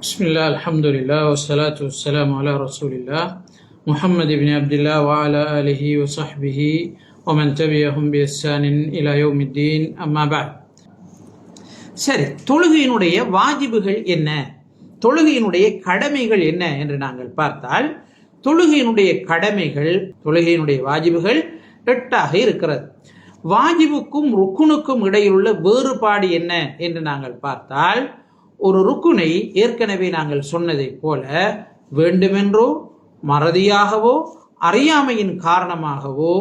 பிஸ்மில்லா அலமதுல்லா வசலாத்து வலாம் அலா ரசூலில்லா முஹம்மது பின் அப்துல்லா வாலா அலிஹி வசஹ்பிஹி ஒமன் தபியஹும் பி அஸ்ஸானின் இலாயோமித்தீன் அம்மாபா சரி தொழுகையினுடைய வாஜிபுகள் என்ன? தொழுகையினுடைய கடமைகள் என்ன என்று நாங்கள் பார்த்தால் தொழுகையினுடைய கடமைகள் தொழுகையினுடைய வாஜிபுகள் எட்டாக இருக்கிறது. வாஜிபுக்கும் ருக்குனுக்கும் இடையிலுள்ள வேறுபாடு என்ன என்று நாங்கள் பார்த்தால் ஒரு ருக்குனை ஏற்கனவே நாங்கள் சொன்னதைப் போல வேண்டுமென்றோ மறதியாகவோ அறியாமையின் காரணமாகவோ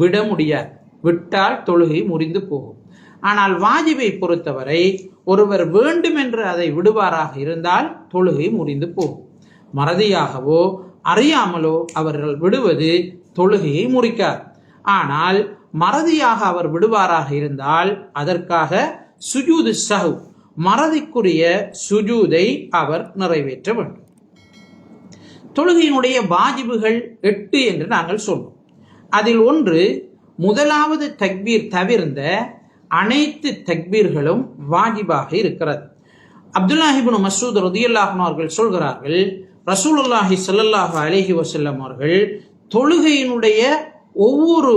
விட முடியாது. விட்டால் தொழுகை முறிந்து போகும். ஆனால் வாஜிபை பொறுத்தவரை ஒருவர் வேண்டுமென்று அதை விடுவாராக இருந்தால் தொழுகை முறிந்து போகும். மறதியாகவோ அறியாமலோ அவர்கள் விடுவது தொழுகையை முறிக்கார் ஆனால் மறதியாக அவர் விடுவாராக இருந்தால் அதற்காக சுஜூது சஹு மறதிக்குரிய சுஜூதை அவர் நிறைவேற்ற வேண்டும். தொழுகையினுடைய வாஜிபுகள் எட்டு என்று நாங்கள் சொன்னோம் அதில் ஒன்று முதலாவது தக்பீர் தவிர்ந்த அனைத்து தக்பீர்களும் வாஜிபாக இருக்கிறது. அப்துல்லாஹிபின் மசூத் ரதியுல்லாஹன் அவர்கள் சொல்கிறார்கள் ரசூலுல்லாஹி சல்லல்லாஹு அலஹி வசல்லம் அவர்கள் தொழுகையினுடைய ஒவ்வொரு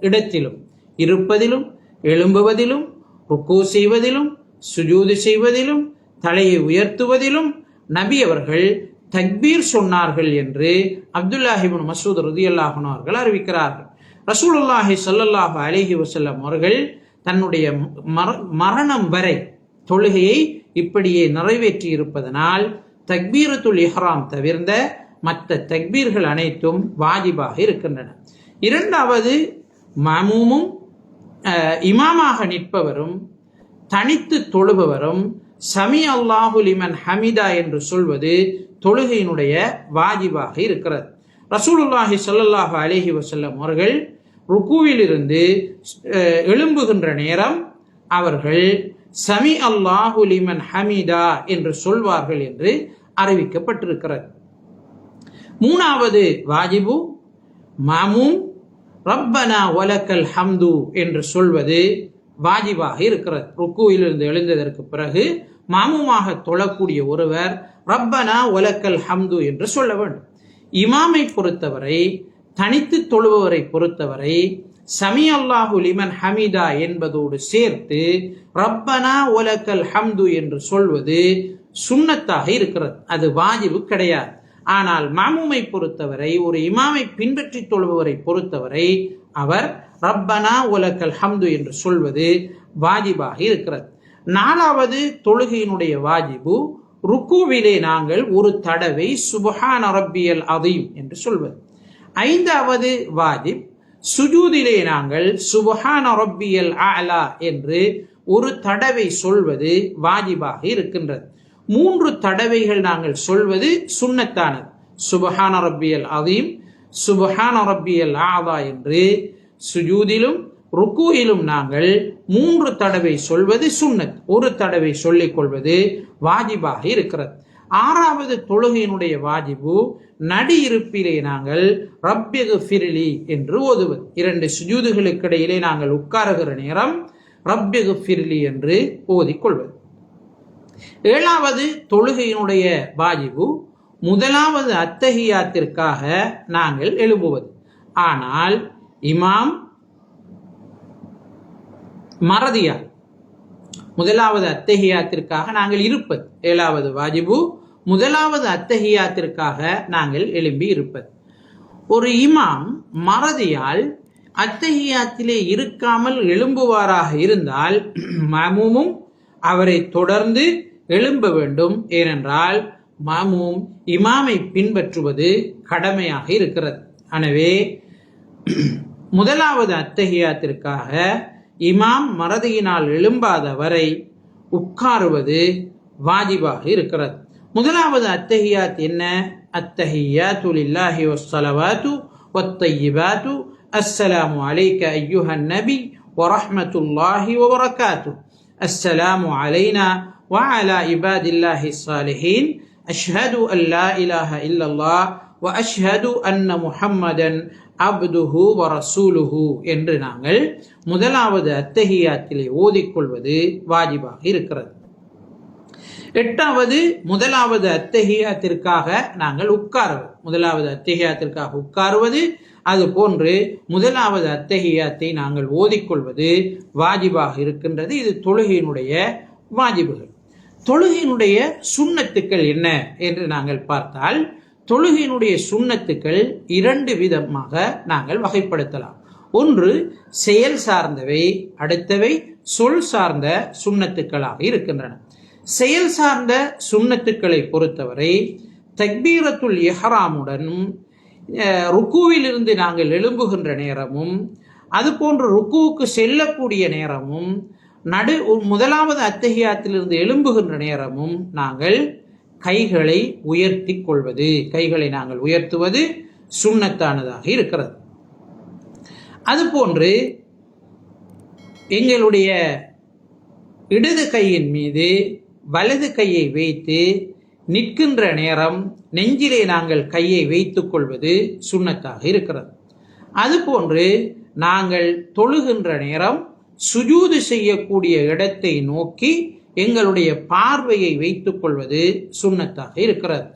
இடத்திலும் இருப்பதிலும் எழும்புவதிலும் ருக்கு செய்வதிலும் சுஜூது செய்வதிலும் தலையை உயர்த்துவதிலும் நபி அவர்கள் தக்பீர் சொன்னார்கள் என்று அப்துல்லாஹிபின் மசூத் ரதியுல்லாஹன் அவர்கள் அறிவிக்கிறார்கள். ரசூலுல்லாஹி ஸல்லல்லாஹு அலிஹி வசல்லம் அவர்கள் தன்னுடைய மர- மரணம் வரை தொழுகையை இப்படியே நிறைவேற்றி இருப்பதனால் தக்பீரத்துல் இஹ்ராம் தவிர்ந்த மற்ற தக்பீர்கள் அனைத்தும் வாஜிபாக இருக்கின்றன. இரண்டாவது மமூமும் இமாமாக நிற்பவரும் தனித்து தொழுபவரும் சமி அல்லாஹு லிமன் ஹமிதா என்று சொல்வது தொழுகையினுடைய வாஜிபாக இருக்கிறது. ரசூலுல்லாஹி ஸல்லல்லாஹு அலேஹி வசல்லம் அவர்கள் ருக்குவிலிருந்து எழும்புகின்ற நேரம் அவர்கள் சமி அல்லாஹு லிமன் ஹமிதா என்று சொல்வார்கள் என்று அறிவிக்கப்பட்டிருக்கிறது. மூணாவது வாஜிபு மாமூம் ரப்பனா ஒலக்கல் ஹம்து என்று சொல்வது வாஜிபாக இருக்கிறது ருக்குவிலிருந்து எழுந்ததற்கு பிறகு மாமுமாக தொழக்கூடிய ஒருவர் ரப்பனா ஒலக்கல் ஹம்து என்று சொல்ல வேண்டும். இமாமை பொறுத்தவரை தனித்து தொழுபவரை பொறுத்தவரை சமி அல்லாஹு லிமன் ஹமீதா என்பதோடு சேர்த்து ரப்பனா ஒலக்கல் ஹம்து என்று சொல்வது சுண்ணத்தாக இருக்கிறது. அது வாஜிபு கிடையாது. ஆனால் மாமுமை பொறுத்தவரை ஒரு இமாமை பின்பற்றி தொழுபவரை பொறுத்தவரை அவர் ரப்பனா உலக்கல் ஹம்து என்று சொல்வது வாஜிபாக இருக்கிறது. நாலாவது தொழுகையினுடைய வாஜிபு ருக்குவிலே நாங்கள் ஒரு தடவை சுபஹான ரப்பியல் அதையும் என்று சொல்வது. ஐந்தாவது வாஜிப் சுஜூதிலே நாங்கள் சுபஹான ரப்பியல் அலா என்று ஒரு தடவை சொல்வது வாஜிபாக இருக்கின்றது. மூன்று தடவைகள் நாங்கள் சொல்வது சுன்னத்தானது சுபஹான ரப்பியல் அதீம் சுபஹான ரப்பியல் ஆதா என்று சுஜூதிலும் ருக்குயிலும் நாங்கள் மூன்று தடவை சொல்வது சுன்னத் ஒரு தடவை சொல்லிக் கொள்வது வாஜிபாக இருக்கிறது. ஆறாவது தொழுகையினுடைய வாஜிபு நடி இருப்பிலே நாங்கள் ரப்பியகு ஃபிரிலி என்று ஓதுவது. இரண்டு சுஜூதுகளுக்கு இடையிலே நாங்கள் உட்காருகிற நேரம் ரப்பியகு ஃபிரிலி என்று ஓதிக்கொள்வது ஏழாவது தொழுகையினுடைய வாஜிபு முதலாவது அத்தகையாத்திற்காக நாங்கள் எழுப்புவது ஆனால் இமாம் மறதியா? முதலாவது அத்தஹியாத்திற்காக நாங்கள் இருப்பது. ஏழாவது வாஜிபு முதலாவது அத்தஹியாத்திற்காக நாங்கள் எழும்பி இருப்பது. ஒரு இமாம் மறதியால் அத்தஹியாத்திலே இருக்காமல் எழும்புவாராக இருந்தால் மமுமும் அவரை தொடர்ந்து எழும்ப வேண்டும். ஏனென்றால் மாமும் இமாமை பின்பற்றுவது கடமையாக இருக்கிறது. எனவே முதலாவது அத்தஹியாத்திற்காக இமாம் மறதியினால் எழும்பாத வரை உட்காருவது வாஜிபாக இருக்கிறது முதலாவது அத்தஹியாத் என்ன அத்தஹியாத்து லில்லாஹி வஸ்ஸலவாத்து வத்தையிபாத்து அஸ்ஸலாமு அலைக்க ஐயுஹன் நபி ورحمة الله وبركاته السلام علينا وعلى عباد الله الصالحين أشهد أن لا إله إلا الله وأشهد أن محمدا அப்துஹு வரசூலுஹு என்று நாங்கள் முதலாவது அத்தஹியாத்திலே ஓதிக்கொள்வது வாஜிபாக இருக்கிறது. எட்டாவது முதலாவது அத்தகையாத்திற்காக நாங்கள் உட்காருவது முதலாவது அத்தகையாத்திற்காக உட்காருவது அது போன்று முதலாவது அத்தகையாத்தை நாங்கள் ஓதிக்கொள்வது வாஜிபாக இருக்கின்றது. இது தொழுகையினுடைய வாஜிபுகள். தொழுகையினுடைய சுண்ணத்துக்கள் என்ன என்று நாங்கள் பார்த்தால் தொழுகையினுடைய சுண்ணத்துக்கள் இரண்டு விதமாக நாங்கள் வகைப்படுத்தலாம். ஒன்று செயல் சார்ந்தவை அடுத்தவை சொல் சார்ந்த சுண்ணத்துக்களாக இருக்கின்றன. செயல் சார்ந்த சுண்ணத்துக்களை பொறுத்தவரை தக்பீரத்துல் எஹராமுடனும் ருக்குவிலிருந்து நாங்கள் எழும்புகின்ற நேரமும் அதுபோன்று ருக்குவுக்கு செல்லக்கூடிய நேரமும் நடு முதலாவது அத்தகையாத்திலிருந்து எழும்புகின்ற நேரமும் நாங்கள் கைகளை உயர்த்தி கொள்வது. கைகளை நாங்கள் உயர்த்துவது சுண்ணத்தானதாக இருக்கிறது. அதுபோன்று எங்களுடைய இடது கையின் மீது வலது கையை வைத்து நிற்கின்ற நேரம் நெஞ்சிலே நாங்கள் கையை வைத்துக் கொள்வது சுண்ணத்தாக இருக்கிறது. அதுபோன்று நாங்கள் தொழுகின்ற நேரம் சுஜூது செய்யக்கூடிய இடத்தை நோக்கி எங்களுடைய பார்வையை வைத்துக் கொள்வது சுண்ணத்தாக இருக்கிறது.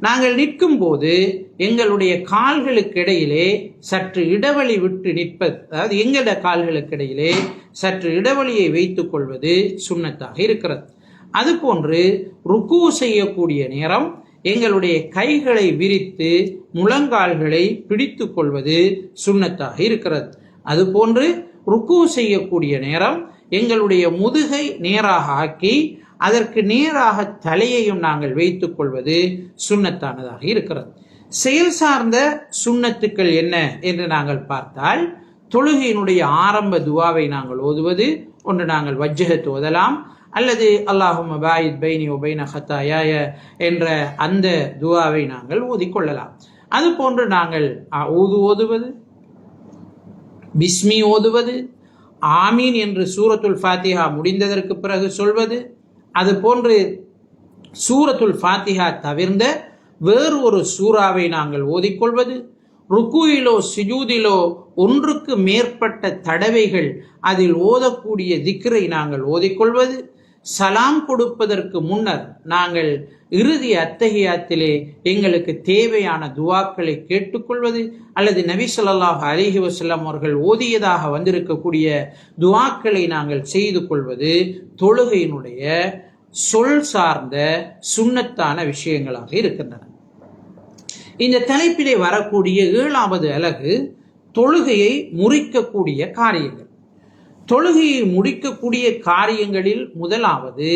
நாங்கள் நிற்கும் போது எங்களுடைய கால்களுக்கு இடையிலே சற்று இடைவெளி விட்டு நிற்பது அதாவது எங்களோட கால்களுக்கு இடையிலே சற்று இடைவெளியை வைத்துக் கொள்வது சுண்ணத்தாக இருக்கிறது. அதுபோன்று ருக்கு செய்யக்கூடிய நேரம் எங்களுடைய கைகளை விரித்து முழங்கால்களை பிடித்து கொள்வது சுண்ணத்தாக இருக்கிறது. அதுபோன்று ருக்கு செய்யக்கூடிய நேரம் எங்களுடைய முதுகை நேராக ஆக்கி அதற்கு நேராக தலையையும் நாங்கள் வைத்துக் கொள்வது சுண்ணத்தானதாக இருக்கிறது. செயல் சார்ந்த சுண்ணத்துக்கள் என்ன என்று நாங்கள் பார்த்தால் தொழுகையினுடைய ஆரம்ப துவாவை நாங்கள் ஓதுவது ஒன்று நாங்கள் வஜ்ஜகத்து ஓதலாம் அல்லது அல்லாஹும் பாயித் பைனி ஒபைன ஹத்தாயாய என்ற அந்த துவாவை நாங்கள் ஓதிக்கொள்ளலாம். அதுபோன்று நாங்கள் ஊது ஓதுவது பிஸ்மி ஓதுவது ஆமீன் என்று சூரத்துல் ஃபாத்திஹா முடிந்ததற்கு பிறகு சொல்வது அது போன்று சூரத்துல் ஃபாத்திஹா தவிர்ந்த வேறு ஒரு சூறாவை நாங்கள் ஓதிக்கொள்வது ருக்குயிலோ சிஜூதிலோ ஒன்றுக்கு மேற்பட்ட தடவைகள் அதில் ஓதக்கூடிய திக்ரை நாங்கள் ஓதிக்கொள்வது சலாம் கொடுப்பதற்கு முன்னர் நாங்கள் இறுதி அத்தகையாத்திலே எங்களுக்கு தேவையான துவாக்களை கேட்டுக்கொள்வது அல்லது நபி ஸல்லல்லாஹு அலைஹி அவர்கள் ஓதியதாக வந்திருக்கக்கூடிய துவாக்களை நாங்கள் செய்து கொள்வது தொழுகையினுடைய சொல் சார்ந்த சுண்ணத்தான விஷயங்களாக இருக்கின்றன. இந்த தலைப்பிலே வரக்கூடிய ஏழாவது அலகு தொழுகையை முறிக்கக்கூடிய காரியங்கள். தொழுகையை முடிக்கக்கூடிய காரியங்களில் முதலாவது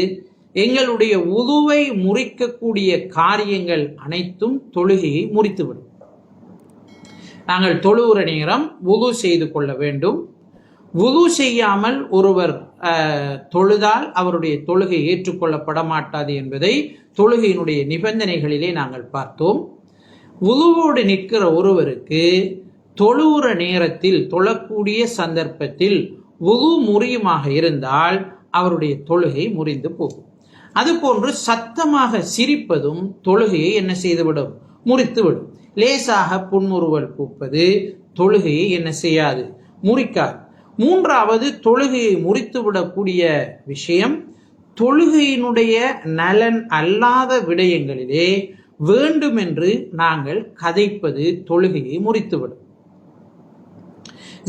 எங்களுடைய உதுவை முறிக்கக்கூடிய காரியங்கள் அனைத்தும் தொழுகையை முறித்துவிடும். நாங்கள் தொழுகிற நேரம் உது செய்து கொள்ள வேண்டும். உது செய்யாமல் ஒருவர் தொழுதால் அவருடைய தொழுகை ஏற்றுக்கொள்ளப்பட மாட்டாது என்பதை தொழுகையினுடைய நிபந்தனைகளிலே நாங்கள் பார்த்தோம். உதுவோடு நிற்கிற ஒருவருக்கு தொழுகிற நேரத்தில் தொழக்கூடிய சந்தர்ப்பத்தில் உது முறியுமாக இருந்தால் அவருடைய தொழுகை முறிந்து போகும். அதுபோன்று சத்தமாக சிரிப்பதும் தொழுகையை என்ன செய்துவிடும்? முறித்துவிடும். லேசாக புன்முறுவல் பூப்பது தொழுகையை என்ன செய்யாது? முறிக்காது. மூன்றாவது தொழுகையை முறித்துவிடக்கூடிய விஷயம் தொழுகையினுடைய நலன் அல்லாத விடயங்களிலே வேண்டுமென்று நாங்கள் கதைப்பது தொழுகையை முறித்துவிடும்.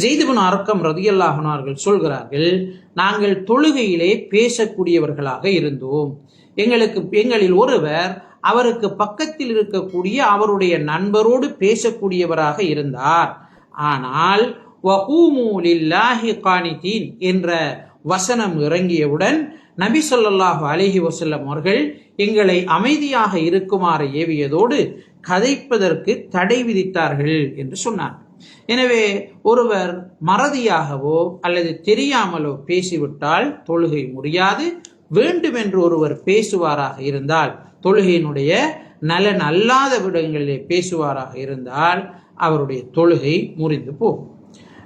ஜெய்துபின் அரக்கம் ரதியல்லாஹன் சொல்கிறார்கள் நாங்கள் தொழுகையிலே பேசக்கூடியவர்களாக இருந்தோம். எங்களுக்கு எங்களில் ஒருவர் அவருக்கு பக்கத்தில் இருக்கக்கூடிய அவருடைய நண்பரோடு பேசக்கூடியவராக இருந்தார். ஆனால் வகூமு கானிதீன் என்ற வசனம் இறங்கியவுடன் நபி ஸல்லல்லாஹு அலஹி வசல்லம் அவர்கள் எங்களை அமைதியாக இருக்குமாறு ஏவியதோடு கதைப்பதற்கு தடை விதித்தார்கள் என்று சொன்னார் எனவே ஒருவர் மறதியாகவோ அல்லது தெரியாமலோ பேசிவிட்டால் தொழுகை முடியாது. வேண்டுமென்று ஒருவர் பேசுவாராக இருந்தால் தொழுகையினுடைய நலன் அல்லாத விடங்களிலே பேசுவாராக இருந்தால் அவருடைய தொழுகை முறிந்து போகும்.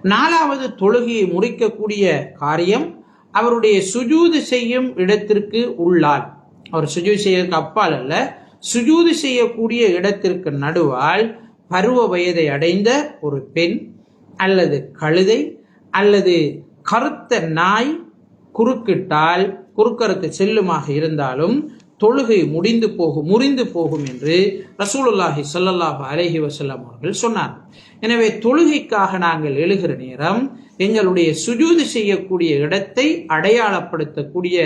நாலாவது தொழுகையை முறிக்கக்கூடிய காரியம் அவருடைய சுஜூது செய்யும் இடத்திற்கு உள்ளால். அவர் சுஜூது செய்யறதுக்கு அப்பால் அல்ல சுஜூது செய்யக்கூடிய இடத்திற்கு நடுவால் பருவ வயதை அடைந்த ஒரு பெண் அல்லது கழுதை அல்லது கருத்த நாய் குறுக்கிட்டால் குறுக்கறுத்து செல்லுமாக இருந்தாலும் தொழுகை முடிந்து போகும் முறிந்து போகும் என்று ரசூலுல்லாஹி சொல்லல்லாஹு அலஹி வஸல்லம் அவர்கள் சொன்னார். எனவே தொழுகைக்காக நாங்கள் எழுகிற நேரம் எங்களுடைய சுஜூது செய்யக்கூடிய இடத்தை அடையாளப்படுத்தக்கூடிய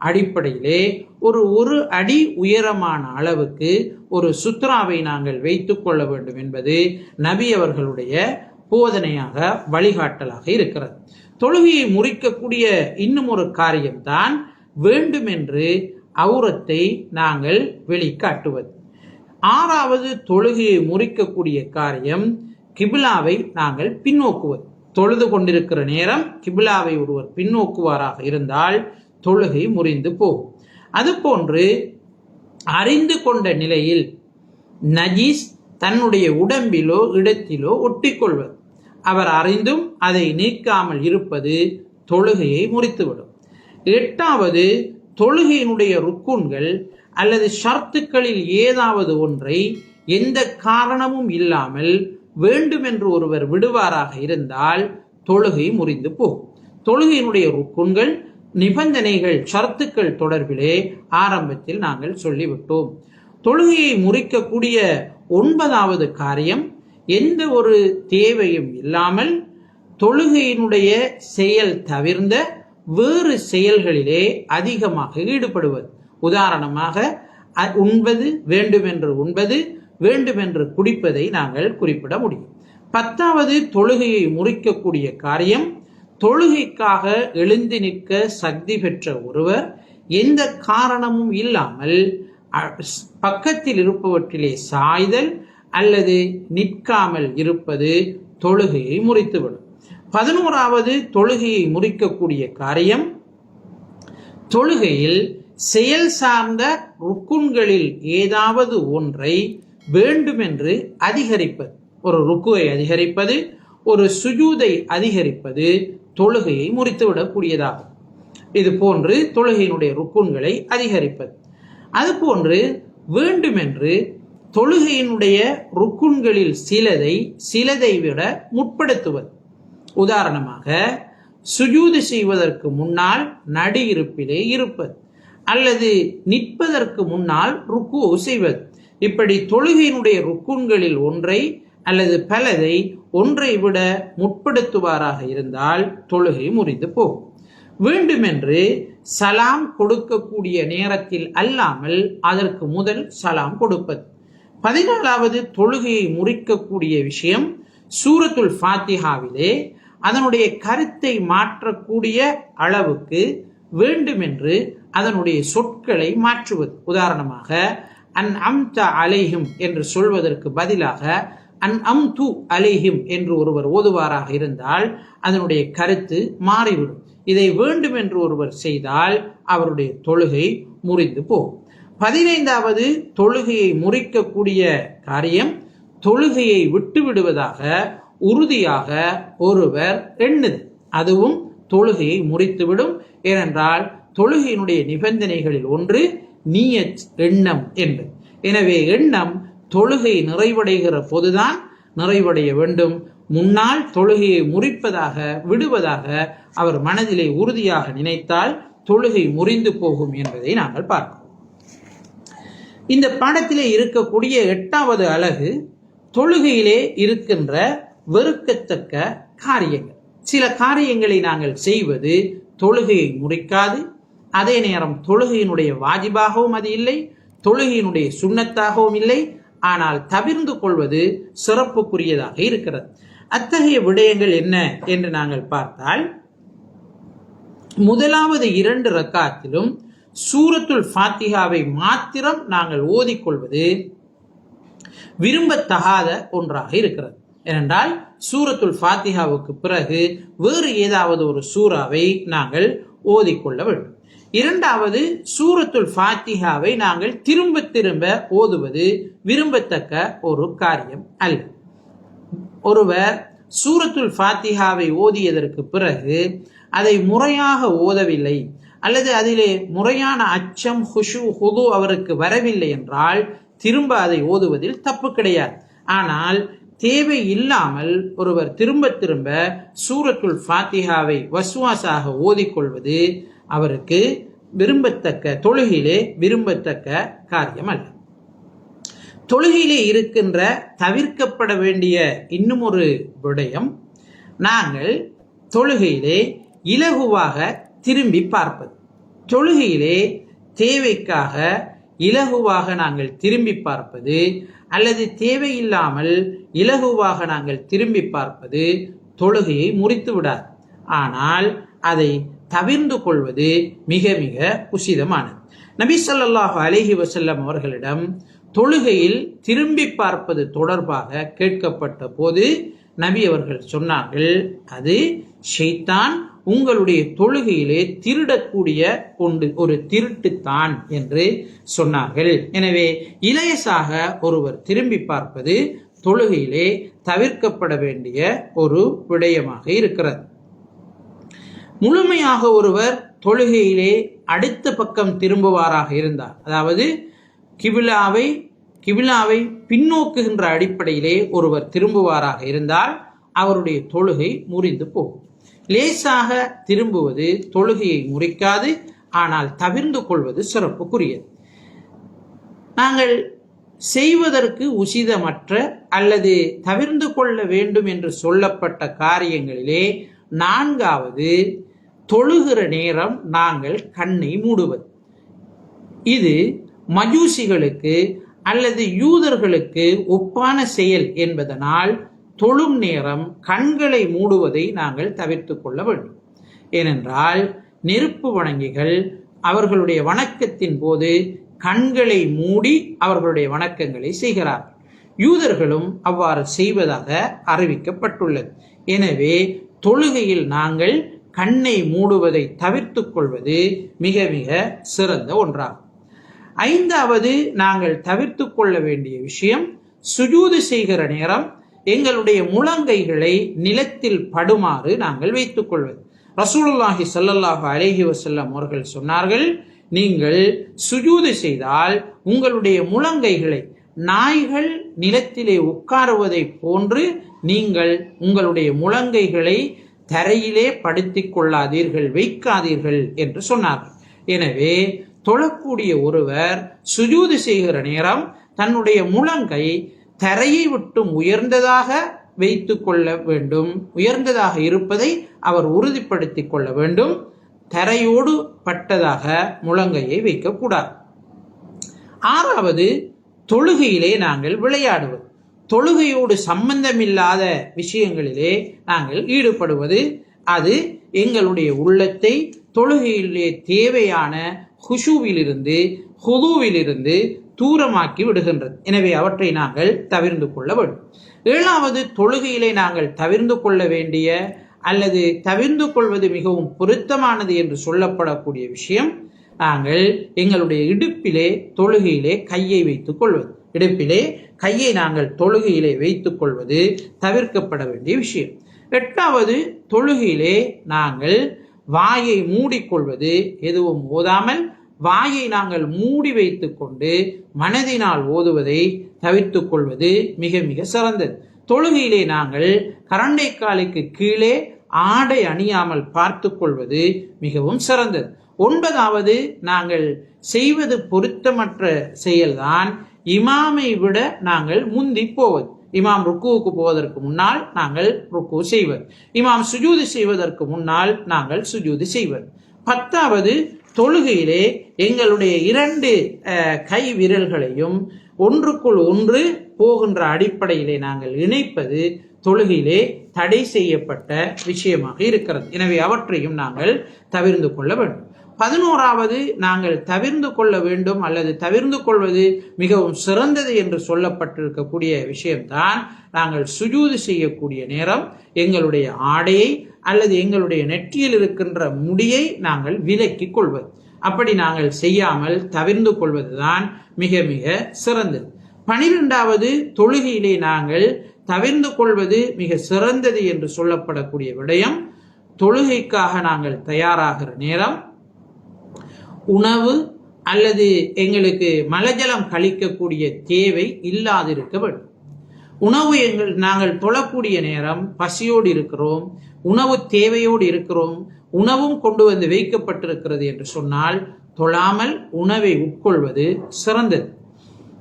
அடிப்படையிலே ஒரு ஒரு அடி உயரமான அளவுக்கு ஒரு சுத்ராவை நாங்கள் வைத்து கொள்ள வேண்டும் என்பது நபி அவர்களுடைய போதனையாக வழிகாட்டலாக இருக்கிறது. தொழுகையை முறிக்கக்கூடிய இன்னும் ஒரு காரியம்தான் வேண்டுமென்று அவுரத்தை நாங்கள் வெளிக்காட்டுவது. ஆறாவது தொழுகையை முறிக்கக்கூடிய காரியம் கிபிலாவை நாங்கள் பின்னோக்குவது. தொழுது கொண்டிருக்கிற நேரம் கிபிலாவை ஒருவர் பின்னோக்குவாராக இருந்தால் தொழுகை முறிந்து போகும் அதுபோன்று அறிந்து கொண்ட நிலையில் நஜீஸ் தன்னுடைய உடம்பிலோ இடத்திலோ ஒட்டிக்கொள்வது. அவர் அறிந்தும் அதை நீக்காமல் இருப்பது தொழுகையை முறித்துவிடும். எட்டாவது தொழுகையினுடைய ருக்குன்கள் அல்லது ஷர்த்துக்களில் ஏதாவது ஒன்றை எந்த காரணமும் இல்லாமல் வேண்டுமென்று ஒருவர் விடுவாராக இருந்தால் தொழுகை முறிந்து போகும் தொழுகையினுடைய ருக்குன்கள் நிபந்தனைகள் ஷர்த்துக்கள் தொடர்பிலே ஆரம்பத்தில் நாங்கள் சொல்லிவிட்டோம். தொழுகையை முறிக்கக்கூடிய ஒன்பதாவது காரியம் எந்த ஒரு தேவையும் இல்லாமல் தொழுகையினுடைய செயல் தவிர்ந்த வேறு செயல்களிலே அதிகமாக ஈடுபடுவது. உதாரணமாக அ- உண்பது வேண்டுமென்று உண்பது வேண்டுமென்று குடிப்பதை நாங்கள் குறிப்பிட முடியும். பத்தாவது தொழுகையை முறிக்கக்கூடிய காரியம் தொழுகைக்காக எழுந்து நிற்க சக்தி பெற்ற ஒருவர் எந்த காரணமும் இல்லாமல் அ- பக்கத்தில் இருப்பவற்றிலே சாய்தல் அல்லது நிற்காமல் இருப்பது தொழுகையை முறித்துவிடும். பதினோராவது தொழுகையை முறிக்கக்கூடிய காரியம் தொழுகையில் செயல் சார்ந்த ருக்குன்களில் ஏதாவது ஒன்றை வேண்டுமென்று அதிகரிப்பது. ஒரு ருக்குவை அதிகரிப்பது ஒரு சுஜூதை அதிகரிப்பது தொழுகையை முறித்துவிடக்கூடியதாகும். இது போன்று தொழுகையினுடைய ருக்குன்களை அதிகரிப்பது. அதுபோன்று வேண்டுமென்று தொழுகையினுடைய ருக்குன்களில் சிலதை சிலதை விட முற்படுத்துவது. உதாரணமாக சுஜூது செய்வதற்கு முன்னால் நடு இருப்பிலே இருப்பது அல்லது நிற்பதற்கு முன்னால் ருக்கு செய்வது. இப்படி தொழுகையினுடைய ருக்குன்களில் ஒன்றை அல்லது பலதை ஒன்றை விட முற்படுத்துவாராக இருந்தால் தொழுகை முறிந்து போகும். வேண்டுமென்று சலாம் கொடுக்கக்கூடிய நேரத்தில் அல்லாமல் அதற்கு முதல் சலாம் கொடுப்பது. பதினாலாவது தொழுகையை முறிக்கக்கூடிய விஷயம் சூரத்துல் ஃபாத்திஹாவிலே அதனுடைய கருத்தை மாற்றக்கூடிய அளவுக்கு வேண்டுமென்று அதனுடைய சொற்களை மாற்றுவது. உதாரணமாக அன் அம்த அலைஹும் என்று சொல்வதற்கு பதிலாக அன் அம் து அலேஹிம் என்று ஒருவர் ஓதுவாராக இருந்தால் அதனுடைய கருத்து மாறிவிடும். இதை வேண்டும் என்று ஒருவர் செய்தால் அவருடைய தொழுகை முறிந்து போகும். பதினைந்தாவது தொழுகையை முறிக்கக்கூடிய காரியம் தொழுகையை விட்டு விடுவதாக உறுதியாக ஒருவர் எண்ணுது. அதுவும் தொழுகையை முறித்துவிடும். ஏனென்றால் தொழுகையினுடைய நிபந்தனைகளில் ஒன்று நீயத் எண்ணம் என்பது. எனவே எண்ணம் தொழுகை நிறைவடைகிற போதுதான் நிறைவடைய வேண்டும். முன்னால் தொழுகையை முறிப்பதாக விடுவதாக அவர் மனதிலே உறுதியாக நினைத்தால் தொழுகை முறிந்து போகும் என்பதை நாங்கள் பார்க்கிறோம். இந்த பாடத்திலே இருக்கக்கூடிய எட்டாவது அழகு தொழுகையிலே இருக்கின்ற வெறுக்கத்தக்க காரியங்கள். சில காரியங்களை நாங்கள் செய்வது தொழுகையை முறிக்காது. அதே நேரம் தொழுகையினுடைய வாஜிபாகவும் அது இல்லை தொழுகையினுடைய சுண்ணத்தாகவும் இல்லை ஆனால் தவிர்ந்து கொள்வது சிறப்புக்குரியதாக இருக்கிறது. அத்தகைய விடயங்கள் என்ன என்று நாங்கள் பார்த்தால் முதலாவது இரண்டு ரக்காத்திலும் சூரத்துல் ஃபாத்திகாவை மாத்திரம் நாங்கள் ஓதிக்கொள்வது விரும்பத்தகாத ஒன்றாக இருக்கிறது. ஏனென்றால் சூரத்துல் ஃபாத்திகாவுக்கு பிறகு வேறு ஏதாவது ஒரு சூறாவை நாங்கள் ஓதிக்கொள்ள வேண்டும். இரண்டாவது சூரத்துல் ஃபாத்திஹாவை நாங்கள் திரும்ப திரும்ப ஓதுவது விரும்பத்தக்க ஒரு காரியம் அல்ல. ஒருவர் சூரத்துல் ஃபாத்திஹாவை ஓதியதற்கு பிறகு அதை முறையாக ஓதவில்லை அல்லது அதிலே முறையான அச்சம் ஹுஷு ஹுது அவருக்கு வரவில்லை என்றால் திரும்ப அதை ஓதுவதில் தப்பு கிடையாது. ஆனால் தேவை இல்லாமல் ஒருவர் திரும்ப திரும்ப சூரத்துல் ஃபாத்திஹாவை வசுவாசாக ஓதிக்கொள்வது அவருக்கு விரும்பத்தக்க தொழுகையிலே விரும்பத்தக்க காரியம் அல்ல தொழுகையிலே இருக்கின்ற தவிர்க்கப்பட வேண்டிய இன்னும் ஒரு விடயம் நாங்கள் தொழுகையிலே இலகுவாக திரும்பி பார்ப்பது. தொழுகையிலே தேவைக்காக இலகுவாக நாங்கள் திரும்பி பார்ப்பது அல்லது தேவையில்லாமல் இலகுவாக நாங்கள் திரும்பி பார்ப்பது தொழுகையை முறித்து விடாது ஆனால் அதை தவிர்ந்து கொள்வது மிக மிக உசிதமானது. நபி ஸல்லல்லாஹு அலைஹி வசல்லம் அவர்களிடம் தொழுகையில் திரும்பி பார்ப்பது தொடர்பாக கேட்கப்பட்ட போது நபி அவர்கள் சொன்னார்கள் அது ஷைத்தான் உங்களுடைய தொழுகையிலே திருடக்கூடிய கொண்டு ஒரு திருட்டுத்தான் என்று சொன்னார்கள். எனவே இளையசாக ஒருவர் திரும்பி பார்ப்பது தொழுகையிலே தவிர்க்கப்பட வேண்டிய ஒரு விடயமாக இருக்கிறது. முழுமையாக ஒருவர் தொழுகையிலே அடுத்த பக்கம் திரும்புவாராக இருந்தார். அதாவது கிபிலாவை கிபிலாவை பின்னோக்குகின்ற அடிப்படையிலே ஒருவர் திரும்புவாராக இருந்தால் அவருடைய தொழுகை முறிந்து போகும். லேசாக திரும்புவது தொழுகையை முறிக்காது ஆனால் தவிர்ந்து கொள்வது சிறப்புக்குரியது. நாங்கள் செய்வதற்கு உசிதமற்ற அல்லது தவிர்ந்து கொள்ள வேண்டும் என்று சொல்லப்பட்ட காரியங்களிலே நான்காவது தொழுகிற நேரம் நாங்கள் கண்ணை மூடுவது. இது மஜூசிகளுக்கு அல்லது யூதர்களுக்கு ஒப்பான செயல் என்பதனால் தொழும் நேரம் கண்களை மூடுவதை நாங்கள் தவிர்த்து கொள்ள வேண்டும். ஏனென்றால் நெருப்பு வணங்கிகள் அவர்களுடைய வணக்கத்தின் போது கண்களை மூடி அவர்களுடைய வணக்கங்களை செய்கிறார்கள். யூதர்களும் அவ்வாறு செய்வதாக அறிவிக்கப்பட்டுள்ளது. எனவே தொழுகையில் நாங்கள் கண்ணை மூடுவதை தவிர்த்து கொள்வது மிக மிக சிறந்த ஒன்றாகும். ஐந்தாவது நாங்கள் தவிர்த்து கொள்ள வேண்டிய விஷயம் சுஜூது செய்கிற நேரம் எங்களுடைய முழங்கைகளை நிலத்தில் படுமாறு நாங்கள் வைத்துக் கொள்வது. ரசூலுல்லாஹி சல்லல்லாஹு அலைஹி வசல்லம் அவர்கள் சொன்னார்கள் நீங்கள் சுஜூது செய்தால் உங்களுடைய முழங்கைகளை நாய்கள் நிலத்திலே உட்காருவதை போன்று நீங்கள் உங்களுடைய முழங்கைகளை தரையிலே படுத்திக் கொள்ளாதீர்கள் வைக்காதீர்கள் என்று சொன்னார்கள் எனவே தொழக்கூடிய ஒருவர் சுஜூது செய்கிற நேரம் தன்னுடைய முழங்கை தரையை விட்டும் உயர்ந்ததாக வைத்து கொள்ள வேண்டும் உயர்ந்ததாக இருப்பதை அவர் உறுதிப்படுத்திக் கொள்ள வேண்டும். தரையோடு பட்டதாக முழங்கையை வைக்கக்கூடாது ஆறாவது தொழுகையிலே நாங்கள் விளையாடுவது. தொழுகையோடு சம்பந்தமில்லாத விஷயங்களிலே நாங்கள் ஈடுபடுவது அது எங்களுடைய உள்ளத்தை தொழுகையிலே தேவையான ஹுஷுவிலிருந்து ஹுதுவிலிருந்து தூரமாக்கி விடுகின்றது. எனவே அவற்றை நாங்கள் தவிர்ந்து கொள்ள வேண்டும். ஏழாவது தொழுகையிலே நாங்கள் தவிர்ந்து கொள்ள வேண்டிய அல்லது தவிர்ந்து கொள்வது மிகவும் பொருத்தமானது என்று சொல்லப்படக்கூடிய விஷயம் நாங்கள் எங்களுடைய இடுப்பிலே தொழுகையிலே கையை வைத்துக் கொள்வது. இடுப்பிலே கையை நாங்கள் தொழுகையிலே வைத்துக் கொள்வது தவிர்க்கப்பட வேண்டிய விஷயம். எட்டாவது தொழுகையிலே நாங்கள் வாயை மூடிக்கொள்வது எதுவும் ஓதாமல் வாயை நாங்கள் மூடி வைத்துக்கொண்டு மனதினால் ஓதுவதை தவிர்த்து கொள்வது மிக மிக சிறந்தது. தொழுகையிலே நாங்கள் கரண்டை காலுக்கு கீழே ஆடை அணியாமல் பார்த்து கொள்வது மிகவும் சிறந்தது. ஒன்பதாவது நாங்கள் செய்வது பொருத்தமற்ற செயல்தான் இமாமை விட நாங்கள் முந்தி போவது. இமாம் ருக்குவுக்கு போவதற்கு முன்னால் நாங்கள் ருக்கு செய்வது. இமாம் சுஜூதி செய்வதற்கு முன்னால் நாங்கள் சுஜூதி செய்வது. பத்தாவது தொழுகையிலே எங்களுடைய இரண்டு கை விரல்களையும் ஒன்றுக்குள் ஒன்று போகின்ற அடிப்படையிலே நாங்கள் இணைப்பது தொழுகையிலே தடை செய்யப்பட்ட விஷயமாக இருக்கிறது. எனவே அவற்றையும் நாங்கள் தவிர்ந்து கொள்ள வேண்டும். பதினோராவது நாங்கள் தவிர்ந்து கொள்ள வேண்டும் அல்லது தவிர்ந்து கொள்வது மிகவும் சிறந்தது என்று சொல்லப்பட்டிருக்கக்கூடிய விஷயம்தான் நாங்கள் சுஜூது செய்யக்கூடிய நேரம் எங்களுடைய ஆடையை அல்லது எங்களுடைய நெற்றியில் இருக்கின்ற முடியை நாங்கள் விலக்கிக் கொள்வது. அப்படி நாங்கள் செய்யாமல் தவிர்ந்து கொள்வதுதான் மிக மிக சிறந்தது. பனிரெண்டாவது தொழுகையிலே நாங்கள் தவிர்ந்து கொள்வது மிக சிறந்தது என்று சொல்லப்படக்கூடிய விடயம் தொழுகைக்காக நாங்கள் தயாராகிற நேரம் உணவு அல்லது எங்களுக்கு மலஜலம் கழிக்கக்கூடிய தேவை இல்லாதிருக்க வேண்டும். உணவு எங்கள் நாங்கள் தொழக்கூடிய நேரம் பசியோடு இருக்கிறோம் உணவு தேவையோடு இருக்கிறோம் உணவும் கொண்டு வந்து வைக்கப்பட்டிருக்கிறது என்று சொன்னால் தொழாமல் உணவை உட்கொள்வது சிறந்தது.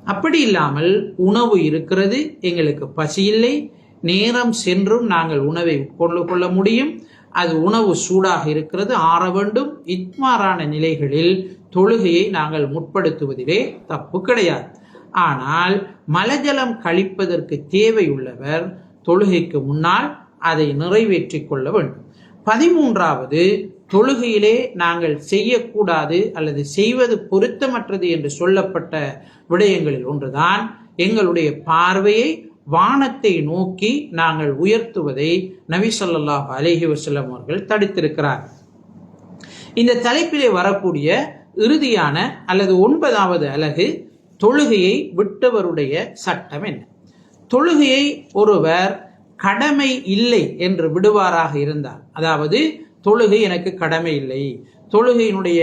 அப்படி இல்லாமல் உணவு இருக்கிறது எங்களுக்கு பசி இல்லை நேரம் சென்றும் நாங்கள் உணவை உட்கொண்டு கொள்ள முடியும். அது உணவு சூடாக இருக்கிறது. ஆற வேண்டும். இத்மாறான நிலைகளில் தொழுகையை நாங்கள் முற்படுத்துவதிலே தப்பு கிடையாது. ஆனால் மலஜலம் கழிப்பதற்கு தேவையுள்ளவர் தொழுகைக்கு முன்னால் அதை நிறைவேற்றி கொள்ள வேண்டும். பதிமூன்றாவது தொழுகையிலே நாங்கள் செய்யக்கூடாது அல்லது செய்வது பொருத்தமற்றது என்று சொல்லப்பட்ட விடயங்களில் ஒன்றுதான் எங்களுடைய பார்வையை வானத்தை நோக்கி நாங்கள் உயர்த்துவதை நபி சொல்லாஹ் அலேஹி வசல்லம் அவர்கள் தடுத்திருக்கிறார். இந்த தலைப்பிலே வரக்கூடிய இறுதியான அல்லது ஒன்பதாவது அலகு தொழுகையை விட்டவருடைய சட்டம் என்ன? தொழுகையை ஒருவர் கடமை இல்லை என்று விடுவாராக இருந்தார் அதாவது தொழுகை எனக்கு கடமை இல்லை தொழுகையினுடைய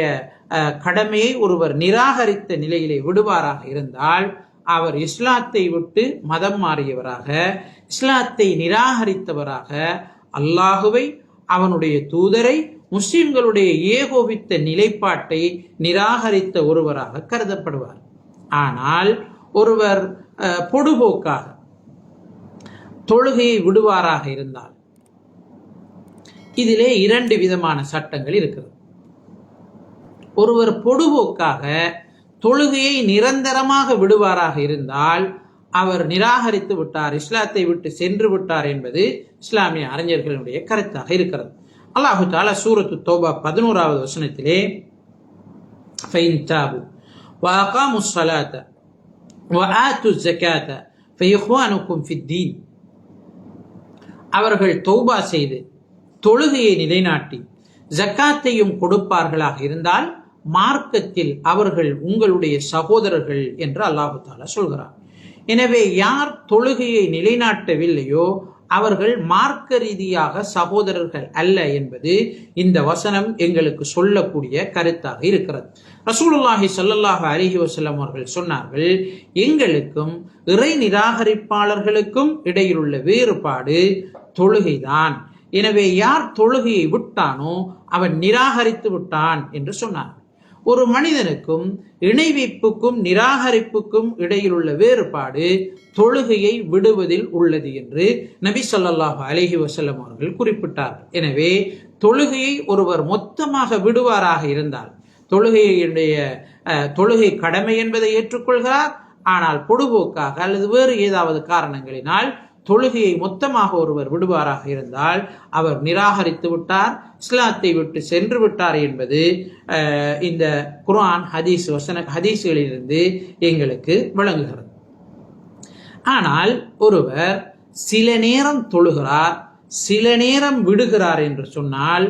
கடமையை ஒருவர் நிராகரித்த நிலையிலே விடுவாராக இருந்தால் அவர் இஸ்லாத்தை விட்டு மதம் மாறியவராக இஸ்லாத்தை நிராகரித்தவராக அல்லாஹுவை அவனுடைய தூதரை முஸ்லிம்களுடைய ஏகோபித்த நிலைப்பாட்டை நிராகரித்த ஒருவராக கருதப்படுவார். ஆனால் ஒருவர் பொடுபோக்காக தொழுகையை விடுவாராக இருந்தால் இதிலே இரண்டு விதமான சட்டங்கள் இருக்கிறது. ஒருவர் பொடுபோக்காக தொழுகையை நிரந்தரமாக விடுவாராக இருந்தால் அவர் நிராகரித்து விட்டார் இஸ்லாத்தை விட்டு சென்று விட்டார் என்பது இஸ்லாமிய அறிஞர்களுடைய கருத்தாக இருக்கிறது அல்லாஹு தாலா சூரத்து தோபா பதினோராவது வசனத்திலே ஃபைன் தாபு وأقاموا الصلاة وآتوا الزكاة فإخوانكم في الدين அவர்கள் தௌபா செய்து தொழுகையை நிலைநாட்டி ஜக்காத்தையும் கொடுப்பார்களாக இருந்தால் மார்க்கத்தில் அவர்கள் உங்களுடைய சகோதரர்கள் என்று அல்லாஹு தாலா சொல்கிறார். எனவே யார் தொழுகையை நிலைநாட்டவில்லையோ அவர்கள் மார்க்க ரீதியாக சகோதரர்கள் அல்ல என்பது இந்த வசனம் எங்களுக்கு சொல்லக்கூடிய கருத்தாக இருக்கிறது. ரசூலுல்லாஹி சொல்லல்லாஹ அலிஹி வசலம் அவர்கள் சொன்னார்கள் எங்களுக்கும் இறை நிராகரிப்பாளர்களுக்கும் இடையிலுள்ள வேறுபாடு தொழுகைதான். எனவே யார் தொழுகையை விட்டானோ அவன் நிராகரித்து விட்டான் என்று சொன்னார். ஒரு மனிதனுக்கும் இணை வைப்புக்கும் நிராகரிப்புக்கும் இடையிலுள்ள வேறுபாடு தொழுகையை விடுவதில் உள்ளது என்று நபி சொல்லாஹு அலஹி வசல்லம் அவர்கள் குறிப்பிட்டார் எனவே தொழுகையை ஒருவர் மொத்தமாக விடுவாராக இருந்தால் தொழுகையினுடைய தொழுகை கடமை என்பதை ஏற்றுக்கொள்கிறார் ஆனால் பொடுபோக்காக அல்லது வேறு ஏதாவது காரணங்களினால் தொழுகையை மொத்தமாக ஒருவர் விடுவாராக இருந்தால் அவர் நிராகரித்து விட்டார் இஸ்லாத்தை விட்டு சென்று விட்டார் என்பது இந்த குரான் ஹதீஸ் வசன ஹதீஸ்களிலிருந்து எங்களுக்கு விளங்குகிறது. ஆனால் ஒருவர் சில நேரம் தொழுகிறார் சில நேரம் விடுகிறார் என்று சொன்னால்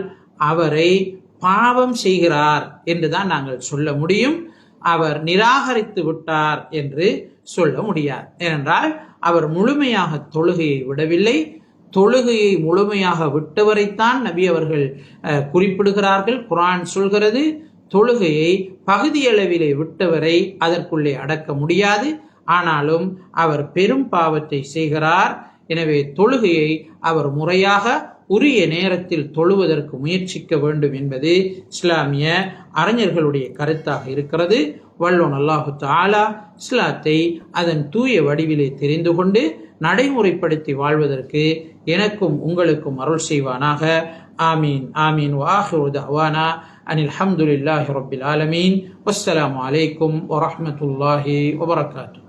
அவரை பாவம் செய்கிறார் என்றுதான் நாங்கள் சொல்ல முடியும். அவர் நிராகரித்து விட்டார் என்று சொல்ல முடியாது. ஏனென்றால் அவர் முழுமையாக தொழுகையை விடவில்லை. தொழுகையை முழுமையாக விட்டவரைத்தான் நபி அவர்கள் குறிப்பிடுகிறார்கள் குரான் சொல்கிறது. தொழுகையை பகுதியளவிலே விட்டவரை அதற்குள்ளே அடக்க முடியாது. ஆனாலும் அவர் பெரும் பாவத்தை செய்கிறார். எனவே தொழுகையை அவர் முறையாக உரிய நேரத்தில் தொழுவதற்கு முயற்சிக்க வேண்டும் என்பது இஸ்லாமிய அறிஞர்களுடைய கருத்தாக இருக்கிறது. வல்லோன் அல்லாஹு தாலா இஸ்லாத்தை அதன் தூய வடிவிலே தெரிந்து கொண்டு நடைமுறைப்படுத்தி வாழ்வதற்கு எனக்கும் உங்களுக்கும் அருள் செய்வானாக. ஆமீன். ஆமீன். வாஹிரு தவானா. அனில் ஹம்துலில்லாஹி ரபில் ஆலமீன். வஸ்ஸலாம் அலைக்கும் வரமத்துல்லாஹி வபரகாத்து